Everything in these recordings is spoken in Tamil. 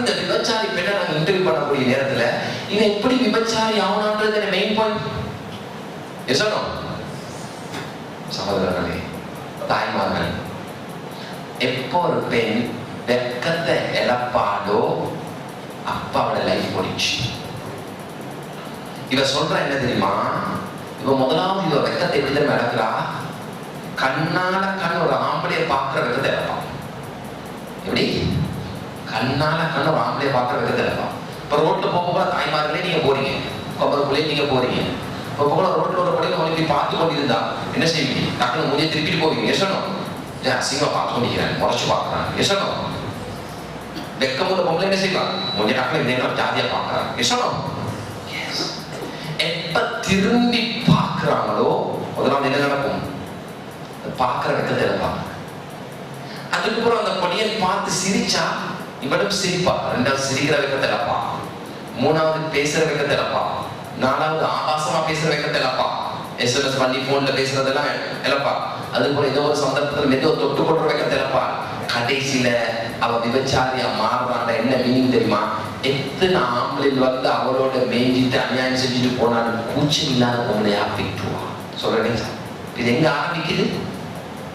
இந்த விபச்சாரி பெண்ணை நாங்கள் இன்டர்வியூ பண்ணக்கூடிய நேரத்துல இவன் எப்படி விபச்சாரி ஆகணுன்றது மெயின் பாயிண்ட் எசனோ சகோதரர்களே தாய்மார்கள் எப்போ ஒரு பெண் வெக்கத்தை இழப்பாடோ அப்போ அவளை லைஃப் போயிடுச்சு இவ சொல்ற என்ன தெரியுமா? இவ முதலாவது இவ வெக்கத்தை எப்படி தெரியுமா இழக்கிறா? கண்ணால கண் ஒரு ஆம்பளைய பார்க்குற வெக்கத்தை இழப்பான் எப்படி? கண்ணால கண்ணை ஒரு பார்க்குற விதத்தில் இருக்கும். இப்போ ரோட்டில் போகும்போது தாய்மார்களே நீங்க போறீங்க. கொம்பருக்குள்ளே நீங்க போறீங்க. இப்போ போல ரோட்டில் ஒரு பிள்ளைங்க உங்களுக்கு பார்த்து கொண்டிருந்தா என்ன செய்வீங்க? டக்குனு முடிய திருப்பிட்டு போவீங்க. எசனும் அசிங்கமாக பார்த்து கொண்டிருக்கிறேன் முறைச்சு பார்க்கறான் எசனும் வெக்கமுள்ள பொம்பளை என்ன செய்வான் கொஞ்சம் டக்குனு இந்த நேரம் ஜாதியா பார்க்கறான் எசனும் எப்ப திரும்பி பார்க்கறாங்களோ முதலாவது என்ன நடக்கும்? பார்க்குற வெக்கத்தை இருப்பாங்க. அதுக்கப்புறம் அந்த பொடியன் பார்த்து சிரிச்சா இவனும் சிரிப்பா ரெண்டாவது சிரிக்கிற வெக்கத்தை இழப்பா மூணாவது பேசுற வெக்கத்தை இழப்பா நாலாவது ஆபாசமா பேசுற வெக்கத்தை இழப்பா எஸ்எம்எஸ் பண்ணி போன்ல பேசுறதெல்லாம் இழப்பா அது போல ஏதோ ஒரு சந்தர்ப்பத்தில் மெதுவா தொட்டு கொள்ற வெக்கத்தை இழப்பா கடைசியில அவ விபச்சாரியா மாறுறாண்ட என்ன மீனிங் தெரியுமா? எத்தனை ஆம்பளில் வந்து அவளோட மேய்ஞ்சிட்டு அநியாயம் செஞ்சுட்டு போனாலும் கூச்சம் இல்லாத பொம்பளையா விட்டுருவா சொல்றேன். இது எங்க ஆரம்பிக்குது?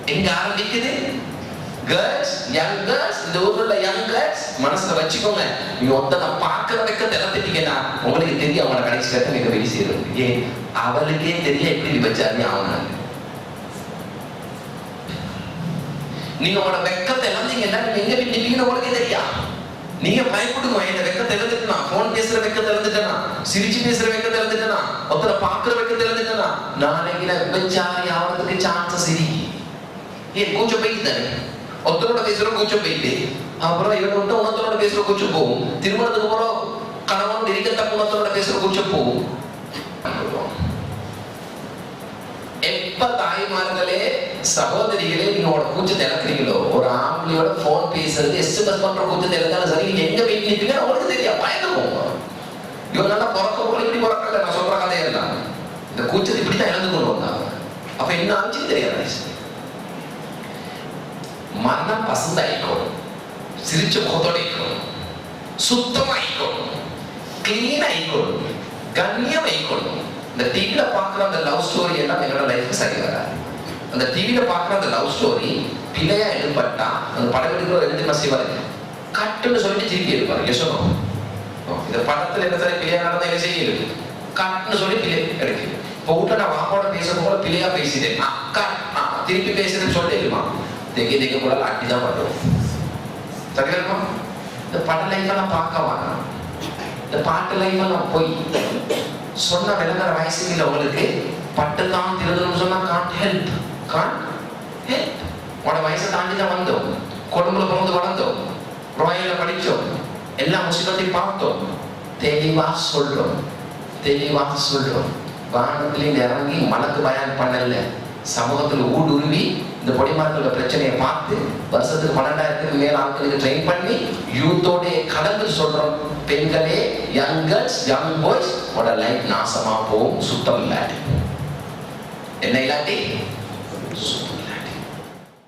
எங்க ஆரம்பிக்குது? கேர்ள்ஸ் யங் கேர்ள்ஸ் இந்த ஊர்ல யங் கேர்ள்ஸ் மனசுல வச்சுக்கோங்க. நீங்க ஒருத்தனை பார்க்கற வைக்க திறந்துட்டீங்கன்னா உங்களுக்கு தெரியும் அவங்கள கடைசி கட்ட நீங்க வெளி செய்யறது ஏன்? அவளுக்கே தெரிய எப்படி விபச்சாரி ஆகணும் நீங்க உங்களோட வெக்கத்தை இழந்தீங்கன்னா நீங்க எங்க போய் உங்களுக்கு தெரியா? நீங்க பயப்படுங்க இந்த வெக்கத்தை இழந்துட்டா போன் பேசுற வெக்கத்தை இழந்துட்டா சிரிச்சு பேசுற வெக்கத்தை இழந்துட்டா ஒருத்தரை பாக்குற வெக்கத்தை இழந்துட்டா நாளைக்கு நான் விபச்சாரி ஆகிறதுக்கு சான்சஸ் இருக்கு. ஏன் கூச்சம் போயிட்டு தானே? ஒருத்தரோட பேசுற கூச்சம் போயிட்டு அப்புறம் இவன் விட்டு உணத்தனோட பேசுற கூச்சம் போகும். திருமணத்துக்கு அப்புறம் கணவன் இருக்க தப்பு உணத்தரோட பேசுற கூச்சம் போகும். எப்ப தாய்மார்களே சகோதரிகளே நீங்க உங்களோட கூச்சத்தை இழக்கிறீங்களோ ஒரு ஆம்பளையோட போன் பேசுறது எஸ்எம்எஸ் பண்ற கூச்சத்தை இழந்தாலும் சரி நீங்க எங்க போய் நிற்பீங்க அவங்களுக்கு தெரியும் பயந்து போகும் இவங்க நல்லா பிறக்க போல இப்படி பிறக்கல நான் சொல்ற கதையெல்லாம். இந்த கூச்சத்தை இப்படி தான் இழந்து கொண்டு வந்தாங்க. அப்ப என்ன ஆச்சு தெரியாது மனம் பசுந்தாயிக்கணும் சிரிச்ச முகத்தோட இருக்கணும் சுத்தமாயிக்கணும் கிளீன் ஆயிக்கணும் கண்ணியம் ஆயிக்கணும் இந்த டிவியில பாக்குற அந்த லவ் ஸ்டோரி எல்லாம் என்னோட லைஃப் சரி வராது அந்த டிவியில பாக்குற அந்த லவ் ஸ்டோரி பிள்ளையா எடுப்பட்டா அந்த படம் எடுக்கிற ரெண்டு மாசி வரைக்கும் கட்டுன்னு சொல்லிட்டு திருப்பி எடுப்பாரு யசோகம் இந்த படத்துல என்ன சரி பிள்ளையா நடந்த என்ன செய்யுது கட்டுன்னு சொல்லி பிள்ளை எடுக்கு இப்போ வீட்டுல நான் வாப்போட பேசுறது போல பிள்ளையா பேசிட்டேன் அக்கா திருப்பி பேசுறேன்னு இருப்பான் தெக்க தெக்க கூட அட்டி தான் பண்ணுவோம் சரியா இருக்கும் இந்த பட லைஃப் எல்லாம் பார்க்க வேணாம் இந்த பாட்டு லைஃப் எல்லாம் போய் சொன்ன விளங்குற வயசு இல்லை உங்களுக்கு பட்டு தான் திருதணும் சொன்னா காண்ட் ஹெல்ப் காண்ட் ஹெல்ப் உட வயசை தாண்டி தான் வந்தோம் குடும்பல பிறந்து வளர்ந்தோம் ராயல படிச்சோம் எல்லா முஸ்லிம்களையும் பார்த்தோம் தெளிவா சொல்றோம் தெளிவா சொல்றோம் வானத்திலே இறங்கி மனக்கு பயன் பண்ணலை சமூகத்தில் ஊடுருவி இந்த பொடிமார்களோட பிரச்சனையை பார்த்து வருஷத்துக்கு பன்னெண்டாயிரத்துக்கு மேல் ஆட்களுக்கு ட்ரெயின் பண்ணி யூத்தோட கடந்து சொல்றோம். பெண்களே யங் கேர்ள்ஸ் யங் பாய்ஸ் உட லைஃப் நாசமா போகும் சுத்தம் இல்லாட்டி. என்ன இல்லாட்டி? சுத்தம்.